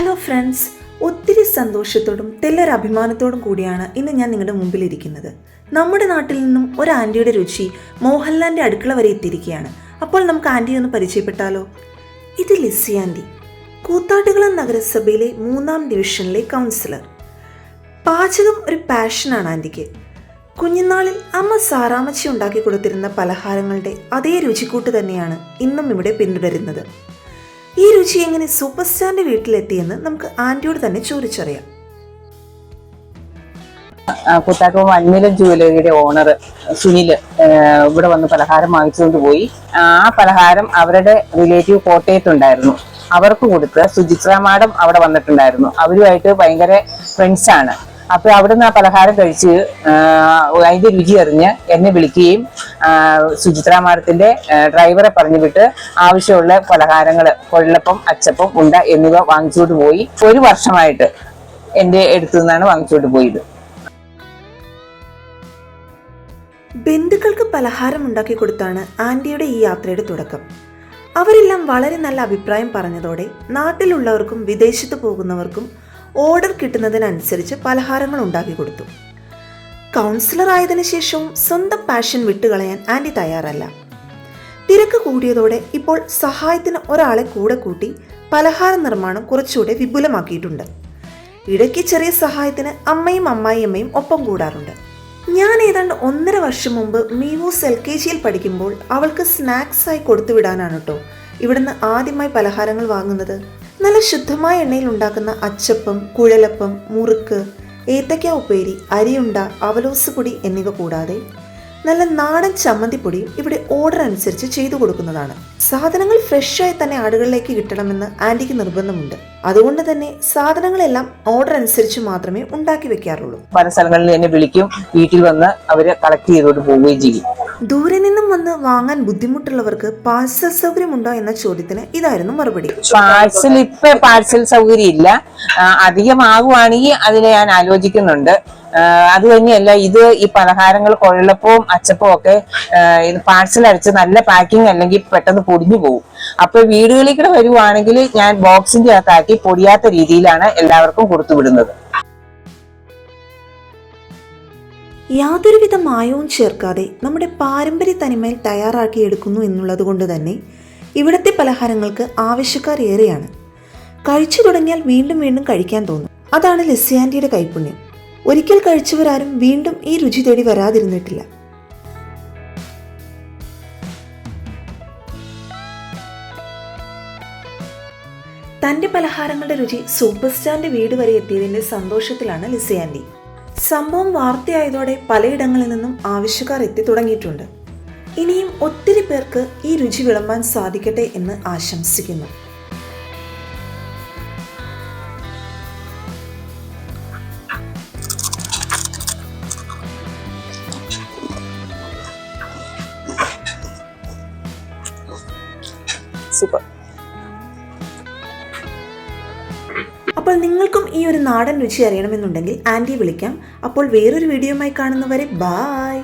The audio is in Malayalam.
ഫ്രണ്ട്സ് ഒത്തിരി സന്തോഷത്തോടും തെല്ലൊരു അഭിമാനത്തോടും കൂടിയാണ് ഇന്ന് ഞാൻ നിങ്ങളുടെ മുമ്പിൽ ഇരിക്കുന്നത് നമ്മുടെ നാട്ടിൽ നിന്നും ഒരു ആന്റിയുടെ രുചി മോഹൻലാലിന്റെ അടുക്കള വരെ എത്തിയിരിക്കുകയാണ്. അപ്പോൾ നമുക്ക് ആന്റി ഒന്ന് പരിചയപ്പെട്ടാലോ? ഇത് ലിസി ആന്റി കൂത്താട്ടുകുളം നഗരസഭയിലെ മൂന്നാം ഡിവിഷനിലെ കൗൺസിലർ പാചകം ഒരു പാഷനാണ് ആന്റിക്ക് കുഞ്ഞുനാളിൽ അമ്മ സാറാമച്ചി ഉണ്ടാക്കി കൊടുത്തിരുന്ന പലഹാരങ്ങളുടെ അതേ രുചിക്കൂട്ട് തന്നെയാണ് ഇന്നും ഇവിടെ പിന്തുടരുന്നത്. ഈ രുചി എങ്ങനെ സൂപ്പർ സ്റ്റാറിന്റെ വീട്ടിലെത്തിയെന്ന് നമുക്ക് ആന്റിയോട് തന്നെ ചോദിച്ചറിയാം. ആ, കൂത്താട്ടുകുളം ജുവലറിയുടെ ഓണർ സുനിൽ ഇവിടെ വന്ന് പലഹാരം വാങ്ങിച്ചുകൊണ്ട് പോയി. ആ പലഹാരം അവരുടെ റിലേറ്റീവ് കോട്ടയത്തുണ്ടായിരുന്നു അവർക്ക് കൊടുത്ത് സുചിത്ര മാഡം അവിടെ വന്നിട്ടുണ്ടായിരുന്നു. അവരുമായിട്ട് ഭയങ്കര ഫ്രണ്ട്സ് ആണ്. അപ്പൊ അവിടുന്ന് ആ പലഹാരം കഴിച്ച് അതിന്റെ രുചി അറിഞ്ഞ് എന്നെ വിളിക്കുകയും സുചിത്ര മാഡത്തിന്റെ ഡ്രൈവറെ പറഞ്ഞു വിട്ട് ആവശ്യമുള്ള പലഹാരങ്ങൾ കൊള്ളപ്പം അച്ചപ്പം ഉണ്ട എന്നിവ വാങ്ങിച്ചുകൊണ്ട് പോയി. ഒരു വർഷമായിട്ട് എന്റെ അടുത്തു നിന്നാണ് വാങ്ങിച്ചുകൊണ്ട് പോയത്. ബന്ധുക്കൾക്ക് പലഹാരം ഉണ്ടാക്കി കൊടുത്താണ് ആന്റിയുടെ ഈ യാത്രയുടെ തുടക്കം. അവരെല്ലാം വളരെ നല്ല അഭിപ്രായം പറഞ്ഞതോടെ നാട്ടിലുള്ളവർക്കും വിദേശത്ത് പോകുന്നവർക്കും ഓർഡർ കിട്ടുന്നതിനനുസരിച്ച് പലഹാരങ്ങൾ ഉണ്ടാക്കി കൊടുത്തു. കൗൺസിലർ ആയതിനു ശേഷവും സ്വന്തം പാഷൻ വിട്ടുകളയാൻ ആന്റി തയ്യാറല്ല. തിരക്ക് കൂടിയതോടെ ഇപ്പോൾ സഹായത്തിന് ഒരാളെ കൂടെ കൂട്ടി പലഹാര നിർമ്മാണം കുറച്ചുകൂടെ വിപുലമാക്കിയിട്ടുണ്ട്. ഇടയ്ക്ക് ചെറിയ സഹായത്തിന് അമ്മയും അമ്മായിയമ്മയും ഒപ്പം കൂടാറുണ്ട്. ഞാൻ ഏതാണ്ട് ഒന്നര വർഷം മുമ്പ് മീവൂസ് എൽ കെ ജിയിൽ പഠിക്കുമ്പോൾ അവൾക്ക് സ്നാക്സ് ആയി കൊടുത്തു വിടാനാണ് കേട്ടോ ഇവിടുന്ന് ആദ്യമായി പലഹാരങ്ങൾ വാങ്ങുന്നത്. നല്ല ശുദ്ധമായ എണ്ണയിൽ ഉണ്ടാക്കുന്ന അച്ചപ്പം കുഴലപ്പം മുറുക്ക് ഏത്തക്ക ഉപ്പേരി അരിയുണ്ട അവലോസ് പൊടി എന്നിവ കൂടാതെ നല്ല നാടൻ ചമ്മന്തിപ്പൊടിയും ഇവിടെ ഓർഡർ അനുസരിച്ച് ചെയ്തു കൊടുക്കുന്നതാണ്. സാധനങ്ങൾ ഫ്രഷായി തന്നെ ആടുകളിലേക്ക് കിട്ടണമെന്ന് ആന്റിക്ക് നിർബന്ധമുണ്ട്. അതുകൊണ്ട് തന്നെ സാധനങ്ങളെല്ലാം ഓർഡർ അനുസരിച്ച് മാത്രമേ ഉണ്ടാക്കി വെക്കാറുള്ളൂ. പല സ്ഥലങ്ങളിൽ എന്നെ വിളിക്കും വീട്ടിൽ വന്ന് അവർ കളക്ട് ചെയ്തോട്ട് പോവുകയും ചെയ്യും. ദൂരെ നിന്നും വന്ന് വാങ്ങാൻ ബുദ്ധിമുട്ടുള്ളവർക്ക് പാഴ്സൽ സൗകര്യമുണ്ടോ എന്ന ചോദ്യത്തിന് ഇതായിരുന്നു മറുപടി. പാഴ്സൽ ഇപ്പൊ പാഴ്സൽ സൗകര്യം ഇല്ല അധികമാകുവാണെങ്കിൽ അതിനെ ഞാൻ ആലോചിക്കുന്നുണ്ട്. അത് തന്നെയല്ല ഇത് ഈ പലഹാരങ്ങൾ കൊഴലപ്പവും അച്ചപ്പവും ഒക്കെ ഇത് പാഴ്സൽ അടിച്ച് നല്ല പാക്കിംഗ് അല്ലെങ്കിൽ പെട്ടെന്ന് പൊടിഞ്ഞു പോകും അപ്പൊ വീടുകളിൽ കൂടെ വരുവാണെങ്കിൽ ഞാൻ ബോക്സിന്റെ അകത്താക്കി പൊടിയാത്ത രീതിയിലാണ് എല്ലാവർക്കും കൊടുത്തു വിടുന്നത് യാതൊരുവിധ മായവും ചേർക്കാതെ നമ്മുടെ പാരമ്പര്യ തനിമയിൽ തയ്യാറാക്കിയെടുക്കുന്നു എന്നുള്ളത് കൊണ്ട് തന്നെ ഇവിടുത്തെ പലഹാരങ്ങൾക്ക് ആവശ്യക്കാർ ഏറെയാണ്. കഴിച്ചു തുടങ്ങിയാൽ വീണ്ടും വീണ്ടും കഴിക്കാൻ തോന്നും. അതാണ് ലെസ്സിയാന്റിയുടെ കൈപ്പുണ്യം ഒരിക്കൽ കഴിച്ചവരാരും വീണ്ടും ഈ രുചി തേടി വരാതിരുന്നിട്ടില്ല. തന്റെ പലഹാരങ്ങളുടെ രുചി സൂപ്പർ സ്റ്റാറിന്റെ വീട് വരെ എത്തിയതിന്റെ സന്തോഷത്തിലാണ് ലിസിയാൻഡി സംഭവം വാർത്തയായതോടെ പലയിടങ്ങളിൽ നിന്നും ആവശ്യക്കാർ എത്തി തുടങ്ങിയിട്ടുണ്ട്. ഇനിയും ഒത്തിരി പേർക്ക് ഈ രുചി വിളമ്പാൻ സാധിക്കട്ടെ എന്ന് ആശംസിക്കുന്നു. സൂപ്പർ. അപ്പോൾ നിങ്ങൾക്കും ഈ ഒരു നാടൻ രുചി അറിയണമെന്നുണ്ടെങ്കിൽ ആന്റി വിളിക്കാം. അപ്പോൾ വേറൊരു വീഡിയോയുമായി കാണുന്നവരെ ബായ്